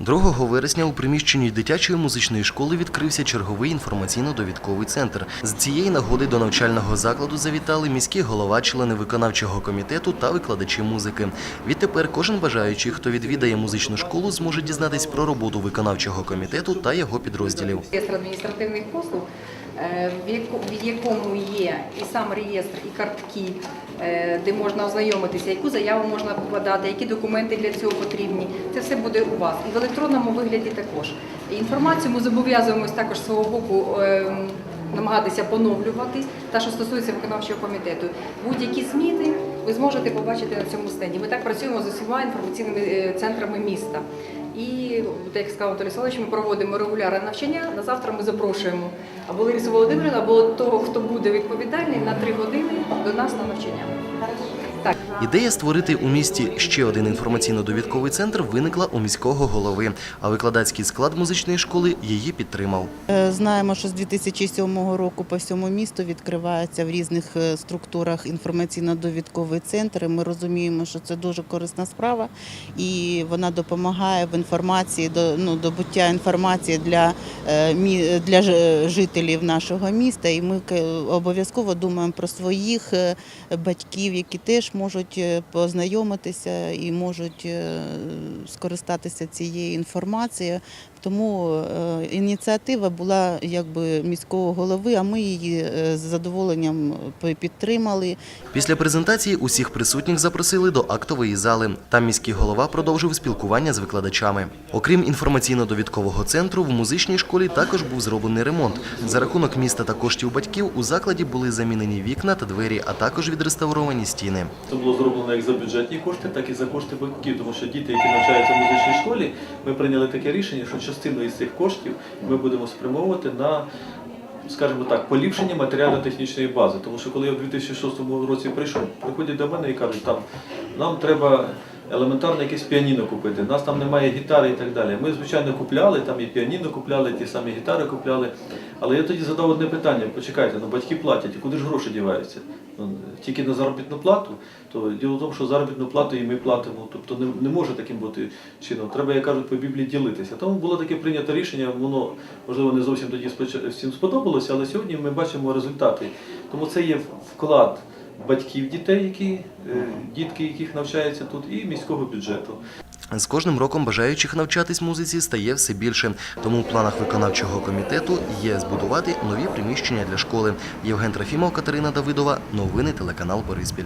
2 вересня у приміщенні дитячої музичної школи відкрився черговий інформаційно-довідковий центр. З цієї нагоди до навчального закладу завітали міський голова, члени виконавчого комітету та викладачі музики. Відтепер кожен бажаючий, хто відвідає музичну школу, зможе дізнатись про роботу виконавчого комітету та його підрозділів. Реєстр адміністративних послуг, е, в якому є і сам реєстр, і картки, де можна ознайомитися, яку заяву можна подати, які документи для цього потрібні. Це все буде у вас. І в електронному вигляді також. Інформацію ми зобов'язуємось також з свого боку. е, Намагатися поновлюватись, та що стосується виконавчого комітету. Будь-які зміни ви зможете побачити на цьому стенді. Ми так працюємо з усіма інформаційними е, центрами міста. І, як сказав Анатолій Салович, ми проводимо регулярне навчання. На завтра ми запрошуємо або Ларису Володимирівну, або того, хто буде відповідальний на три години до нас на навчання. Так. Ідея створити у місті ще один інформаційно-довідковий центр виникла у міського голови, а викладацький склад музичної школи її підтримав. Е, Знаємо, що з 2007 року по всьому місту відкривається в різних е, структурах інформаційно-довідковий центр. І Ми розуміємо, що це дуже корисна справа, і вона допомагає в інформації до ну, добуття інформації для, е, для жителів нашого міста. І ми обов'язково думаємо про своїх батьків, які теж можуть е, познайомитися і можуть е, скористатися цією інформацією. Тому е, ініціатива була якби міського голови, а ми її е, з задоволенням е, підтримали. Після презентації усіх присутніх запросили до актової зали. Там міський голова продовжив спілкування з викладачами. Окрім інформаційно-довідкового центру, в музичній школі також був зроблений ремонт. За рахунок міста та коштів батьків у закладі були замінені вікна та двері, а також відреставровані стіни. Це було зроблено як за бюджетні кошти, так і за кошти батьків, тому що діти, які навчаються в музичній школі, ми прийняли таке рішення, що частину із цих коштів ми будемо спрямовувати на, скажімо так, поліпшення матеріально-технічної бази. Тому що коли я в 2006 році прийшов, приходять до мене і кажуть, там нам треба. Елементарно якесь піаніно купити. У нас там немає гітари і так далі. Ми, звичайно, купляли, там і піаніно купляли, ті самі гітари купляли. Але я тоді задав одне питання: почекайте, ну батьки платять, куди ж гроші діваються? Ну, тільки на заробітну плату, то діло в тому, що заробітну плату і ми платимо. Тобто не, не може таким бути чином. Треба, як кажуть, по Біблії ділитися. Тому було таке прийнято рішення, воно можливо не зовсім тоді всім сподобалося, але сьогодні ми бачимо результати. Тому це є вклад батьків дітей, які, е, дітки, яких навчаються тут, і міського бюджету. З кожним роком бажаючих навчатись музиці стає все більше. Тому в планах виконавчого комітету є збудувати нові приміщення для школи. Євген Трофімов, Катерина Давидова. Новини телеканал Бориспіль.